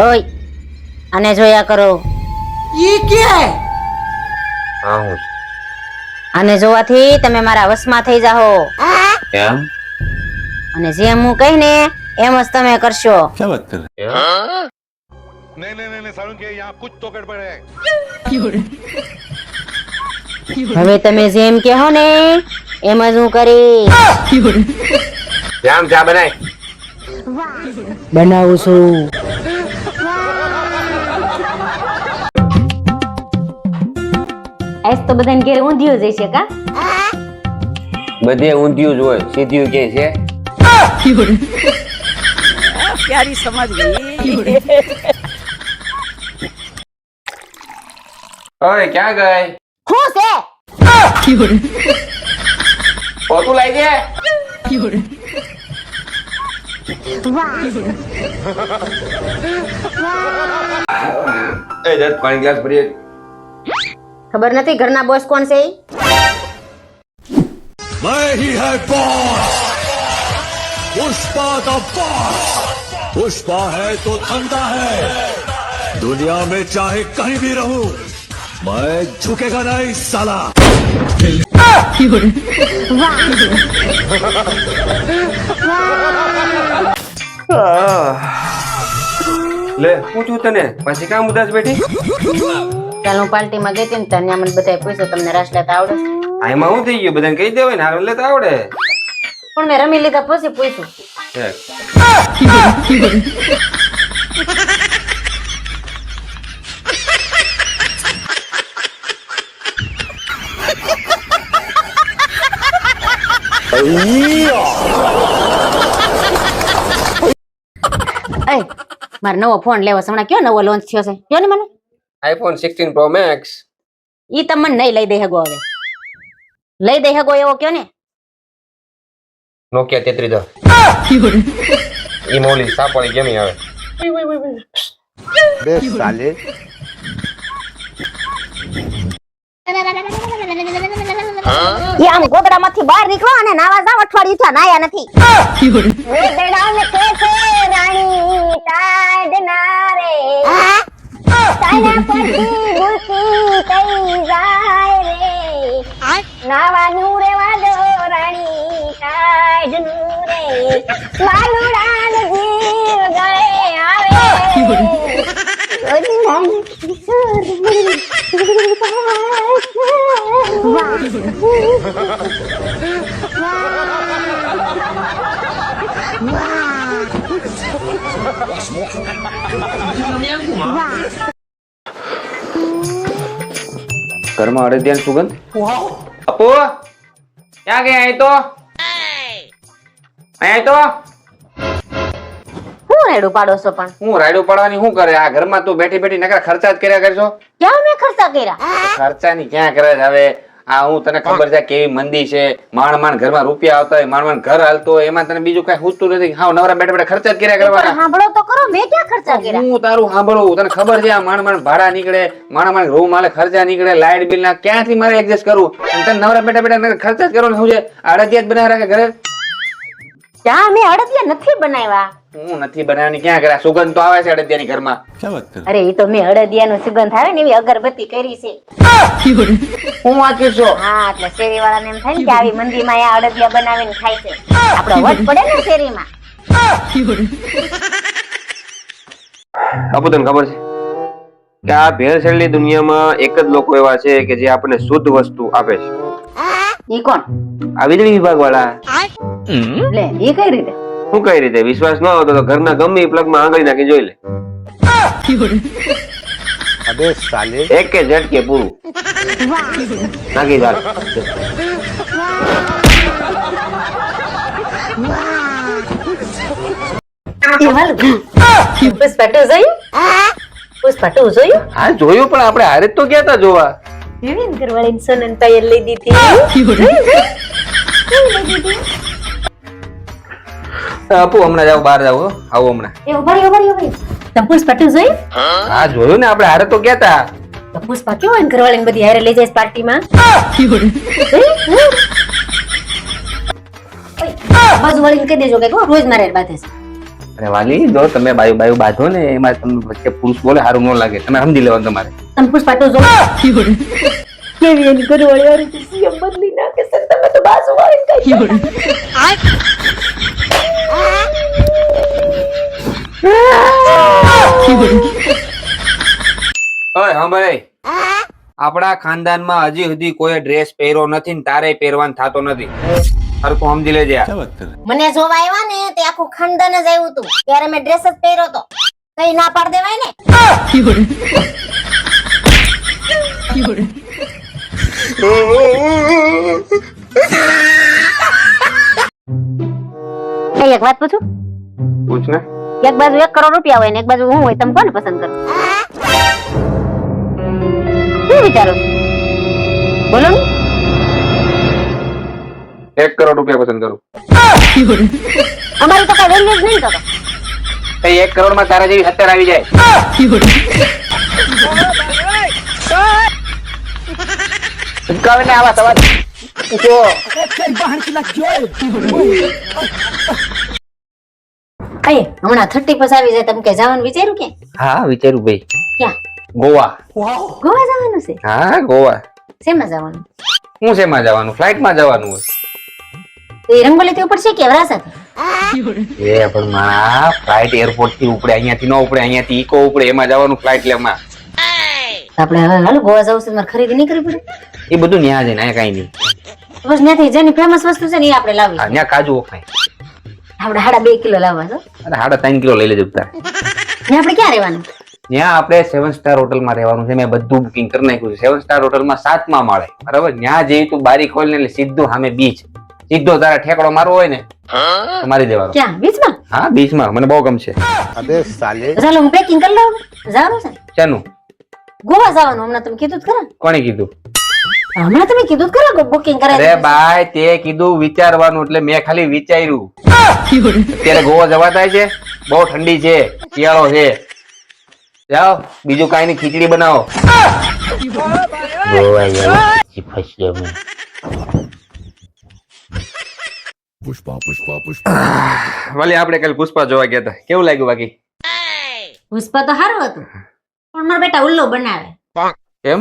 ઓય અને જોયા કરો. ઈ કે હા? અને જોવાથી તમે મારા વશમાં થઈ જાઓ એમ અને જેમ હું કહી ને એમ જ તમે કરશો. શું વાત કરે? નહીં નહીં નહીં સારું કે યહાં કુછ તો ગડબડ હે. હવે તમે જેમ કહો ને એમ જ હું કરીશ. જામ જા બનાય. બનાવું છું. આજ તો બધાને ઘેર ઊંધિયું જ છે કા? બધે ઊંધિયું જ હોય સીધિયું કે છે? પ્યારી સમજ ગઈ. ઓય ક્યાં ગઈ? હું છે? પોતું લઈ દે. એ દર્દ પાણી ગ્લાસ ભરીએ. ખબર નથી ઘરના બોસ કોણ છે ઈ? मैं ही है boss Pushpa the boss Pushpa है तो ठंडा है दुनिया में चाहे कहीं भी रहूं मैं झुकेगा नहीं साला લે હું છું તને પછી કામ ઉદાસ બેઠી ચાલ હું પાર્ટીમાં ગઈ હતી ને ત્યાં મને બધાએ પૂછ્યું તમને રાસ લેતા આવડે આ એમાં હું થઈ ગયું? બધાને કહી દેવાય ને હારું લેતા આવડે. પણ મેં રમી લીધા પછી પૂછ્યું. એ મારે નવો ફોન લેવો છે. હમણાં કયો નવો લોન્ચ થયો છે? કયો ને મને? આઈફોન સિક્સટીન પ્રો મેક્સ ઈ તમને નહીં લઈ દઈ હગો હવે. લઈ દઈ હગો એવો કયો ને. નોકિયા તેત્રી દો ઈ મોલી સાપડી જમી આવે. એ આમ ગોદડામાંથી બહાર નીકળો અને નાવા જાવ અઠવાડિયું થયા નાયા નથી. ગોદડાને કે છે રાણી ટાઢ ના રે નાવાનું રેવા દો રાણી ટાઢનું રે માલુડાન જીવ ગળે આવે ઘરમાં અડદિયાની સુગંધ? અપુ ક્યાં ગયા? અહીં તો? અહીં તો? હું રેડું પાડો છો પણ? હું રાયડું પાડવાની શું કરે? આ ઘરમાં તું બેઠી બેઠી નકરા ખર્ચા જ કર્યા કરશો? ક્યાં મેં ખર્ચા કર્યા? ખર્ચાની ક્યાં કરે હવે? આ હું તને ખબર છે કેવી મંદી છે માણ માણ ઘરમાં રૂપિયા આવતા હોય માણ માણ ઘર હાલતો હોય એમાં તને બીજું કઈ હુસતું નથી. હા નવરા બેઠા બેઠા ખર્ચા જ કર્યા કરવાના. સાંભળો તો કરો મેં ક્યાં ખર્ચા કર્યા? હું તારું સાંભળું તને ખબર છે આ માણ માણ ભાડા નીકળે માણ માણ રૂમ હાલે ખર્ચા નીકળે લાઇટ બિલ ના ક્યાંથી મારે એડજસ્ટ કરવું? તને નવરા બેઠા બેઠા ખર્ચા જ કરવાનું શું છે. આડતિયા જ બનાવી રાખે ઘરે. ત્યાં મેં આડતિયા નથી બનાવ્યા. હું નથી બનાવવાની ક્યાં કર્યા સુગંધ તો આવે છે અડદિયાની ઘરમાં. અરે એ તો મેં અડદિયાનો સુગંધ આવે ને એવી અગરબત્તી કરી છે. હું વાંચું છું. હા એટલે શેરી વાળાને એમ થાય ને કે આવી મંદીમાં આ અડદિયા બનાવીને ખાય છે. આપણો વટ પડે ને શેરીમાં. આપો તને ખબર છે કે આ ભેળસેળની દુનિયામાં એક જ લોકો એવા છે કે જે આપણને શુદ્ધ વસ્તુ આપે છે. એ કોણ? આ વીજળી વિભાગ વાળા એટલે એ કઈ રીતે? શું કઈ રીતે? વિશ્વાસ ન આવતો તો ઘરના ગમે પ્લગમાં આંગળી નાખી જોઈ લે. એક કે ઝટકે પૂરું. નાખી ચાલ જોયું? પણ આપણે હારે તો ગયા તા જોવા. વિવિન ઘરવાળી સોનન પાયલ લઈ દીધી? આપુ હમણાં જાવ બહાર જાવ હો. આવો હમણાં. એ ઉભારી ઉભારી ઉભારી તમે પુષ્પા જોઈ? જોયું હા જોયું ને આપણે હારે તો ગયા તા. તો પુષ્પા હોય ને ઘરવાળીને બધી હારે લઈ જાય પાર્ટીમાં. બાજુ વાળીને કહી દેજો કે રોજ મારે બાંધે છે. અરે વાલી જો તમે બાયુ બાયુ બાંધો ને એમાં તમને વચ્ચે પુરુષ બોલે સારું ન લાગે. તમે સમજી લેવાનું તમારે. તમે પાટો જો કેવી એની ઘરવાળી વાળી સીએમ બદલી નાખે સર તમે તો બાજુ વાળી કઈ ઓય સાંભળે આપણા ખાનદાનમાં હજી સુધી કોઈ ડ્રેસ પહેર્યો નથી ને તારે પહેરવાનું થતો નથી હરખું સમજી લેજે મને જોવા આવ્યા ને તે આખું ખાનદાન જ આવ્યું હતું ત્યારે મેં ડ્રેસ જ પહેર્યો તો કઈ ના પાડ દેવાય ને એક વાત પૂછું? પૂછ ને. એક બાજુ એક કરોડ રૂપિયા હોય ને એક બાજુ હું હોય તમે કોને પસંદ કરો? શું વિચારો બોલો એક કરોડ રૂપિયા પસંદ કરું. અમારું તો કઈ વેલ્યુ જ નહીં. તો. એક કરોડમાં તારા જેવી હત્યાર આવી જાય. ને આવા સવાલ. જો અય હમણાં થર્ટી પસ આવી જાય તમે કે જવાનું વિચાર્યું કે? હા વિચાર્યું ભાઈ. ક્યાં? ગોવા. ગોવા જવાનું છે? હા ગોવા. શેમાં જવાનું? હું શેમાં જવાનું? ફ્લાઇટમાં જવાનું હોય. તો એ રંગોલી થી ઉપડશે કે વરાસા એ પણ મારા ફ્લાઇટ એરપોર્ટથી ઉપડે અહીંયાથી ન ઉપડે અહીંયાથી ઈકો ઉપડે એમાં જવાનું ફ્લાઇટ લેમાં આપણે હવે હાલો ગોવા જવું છે મારે ખરીદી નહીં કરવી પડે? એ બધું ન્યા જઈને અહીંયા કઈ નહીં. બસ ત્યાંથી જેની ફેમસ વસ્તુ છે ને એ આપણે લાવી હા ન્યા કાજુ વખાય આપણે હાડા બે કિલો લાવવા છો. અરે હાડા ત્રણ કિલો લઈ લેજો તાર ને આપણે ક્યાં રહેવાનું? ત્યાં આપણે સેવન સ્ટાર હોટલમાં રહેવાનું છે. મેં બધું બુકિંગ કરી નાખ્યું છે. સેવન સ્ટાર હોટલમાં સાતમા માળે. બરાબર? ત્યાં જઈ તું બારી ખોલીને એટલે સીધું સામે બીચ સીધો તારા ઠેકડો મારવો હોય ને મારી દેવાનો. ક્યાં? બીચમાં હા બીચમાં મને બહુ ગમશે. તો ચાલો હું પેકિંગ કરી લઉં. જવાનું છે? શાનું? ગોવા જવાનું હમણાં તમે કીધું જ ખરા. કોણે કીધું? હમણાં તમે કીધું કરો બુકિંગ કરાવી અરે ભાઈ તે કીધું વિચારવાનું એટલે મેં ખાલી વિચાર્યું. અત્યારે ગોવા જવા થાય છે. બહુ ઠંડી છે. શિયાળો છે. જાઓ બીજું કાઈ ની ખીચડી બનાવો. પુષ્પા પુષ્પા પુષ્પા. વાલી આપણે કાલ પુષ્પા જોવા ગયા હતા. કેવું લાગ્યું બાકી? પુષ્પા તો સારું હતું. પણ મારા બેટા ઉલ્લો બનાવે. કેમ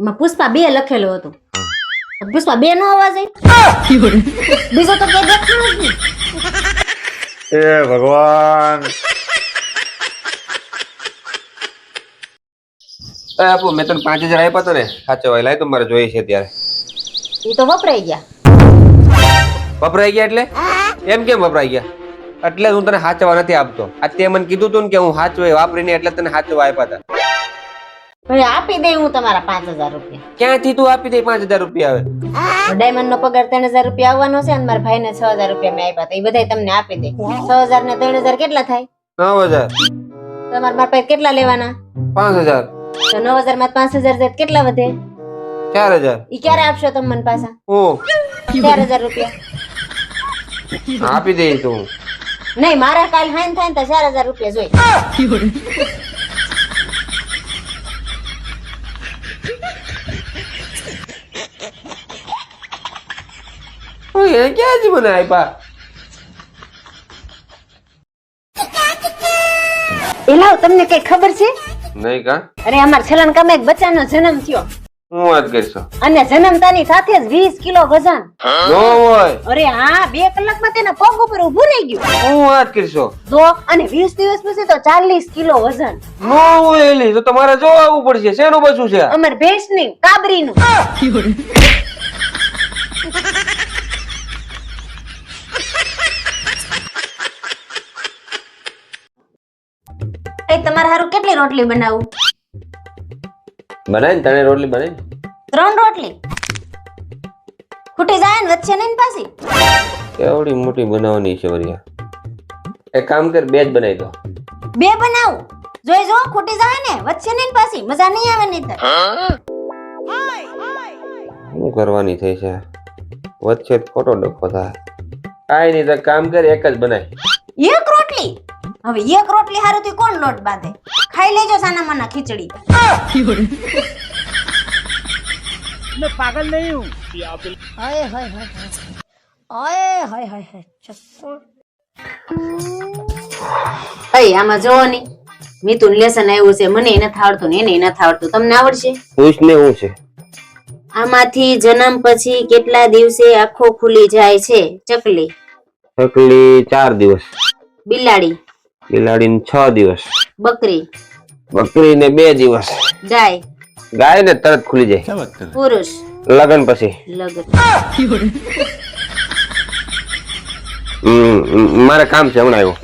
એમાં પુષ્પા બે લખેલું હતું. પુષ્પા બે નો અવાજ બીજો તો કઈ દેખાણું જ નહીં એ ભગવાન. આપો મેં તને પાંચ હજાર આપ્યા તો ને. સાચો ભાઈ લાય તો મારે જોઈએ છે ત્યારે. એ તો વપરાઈ ગયા. વપરાઈ ગયા એટલે? એમ કેમ વપરાઈ ગયા? એટલે હું તને સાચવા નથી આપતો. આ તે મને કીધું તું ને કે હું સાચવે વાપરીને એટલે તને સાચવા આપ્યા હતા આપી દે હું તમારા પાંચ હજાર રૂપિયા. ક્યાંથી તું આપી દે પાંચ હજાર રૂપિયા આવે ડાયમંડ નો પગાર ત્રણ હજાર રૂપિયા આવવાનો છે અને મારા ભાઈ ને છ હજાર રૂપિયા મેં આપ્યા હતા. એ બધા તમને આપી દે. છ હજાર ને ત્રણ હજાર કેટલા થાય? નવ હજાર. તમારા મારા પાસે કેટલા લેવાના? પાંચ હજાર. તો નવ હજારમાં પાંચ હજાર જાય કેટલા વધે? ચાર હજાર. ઈ ક્યારે આપશો તમે મને પાછા? ઓ ચાર હજાર રૂપિયા. આપી દે તું. નહીં મારા કાલ હાઈન થાય ને તો ચાર હજાર રૂપિયા જોઈ ઓય, એ ક્યાંથી મને આપ્યા એલાવ તમને કઈ ખબર છે? નહીં કા? અરે અમાર છેલ્લા કામે એક બચ્ચાનો જન્મ થયો. હું વાત કરીશો. અને જન્મતાની સાથે જ વીસ કિલો વજન. નો હોય. અરે હા બે કલાકમાં તેના પગ ઉપર ઊભું રહી ગયું. હું વાત કરશો. જો અને વીસ દિવસ પછી તો ચાલીસ કિલો વજન. નો હોય એલી તો તમારે જોવા પડશે. શેનું બચું છે? અમાર ભેંસની કાબરીનું. એ તમારે હારું કેટલી રોટલી બનાવું? બનાય ને તને રોટલી બનાય ત્રણ રોટલી? ખૂટી જાય ને વચ્ચે નહીં ને પાછી? કેવડી મોટી બનાવવાની છે વરિયા એક કામ કર બે જ બનાવી દો. બે બનાવું? જોઈ જો ખૂટી જાય ને વચ્ચે નહીં ને પાછી મજા નહીં આવે નહીં તો. શું કરવાની થઈ છે? વચ્ચે જ ખોટો ડખો થાય. કાંઈ નહીં તો કામ કર એક જ બનાય. એક રોટલી હવે એક રોટલી હારું થી કોણ લોટ બાંધે ખાઈ લેજો સાના માના ખીચડી मैं पागल नहीं हूँ હાય હાય હાય હાય હાય હાય હાય હાય અય આમાં જોવો ની મિથુન લેસન આવ્યું છે મને નથી આવડતું ને એને નથી આવડતું તમને આવડશે પૂછ ને હું છે આમાંથી જન્મ પછી કેટલા દિવસે આંખો ખુલી જાય છે ચકલી ચકલી ચાર દિવસ બિલાડી બિલાડીને છ દિવસ. બકરી. બકરીને બે દિવસ. ગાય. ગાય ને તરત ખુલી જાય. પુરુષ. લગન પછી. લગન. હમ, મારે કામ છે હમણાં આવ્યો.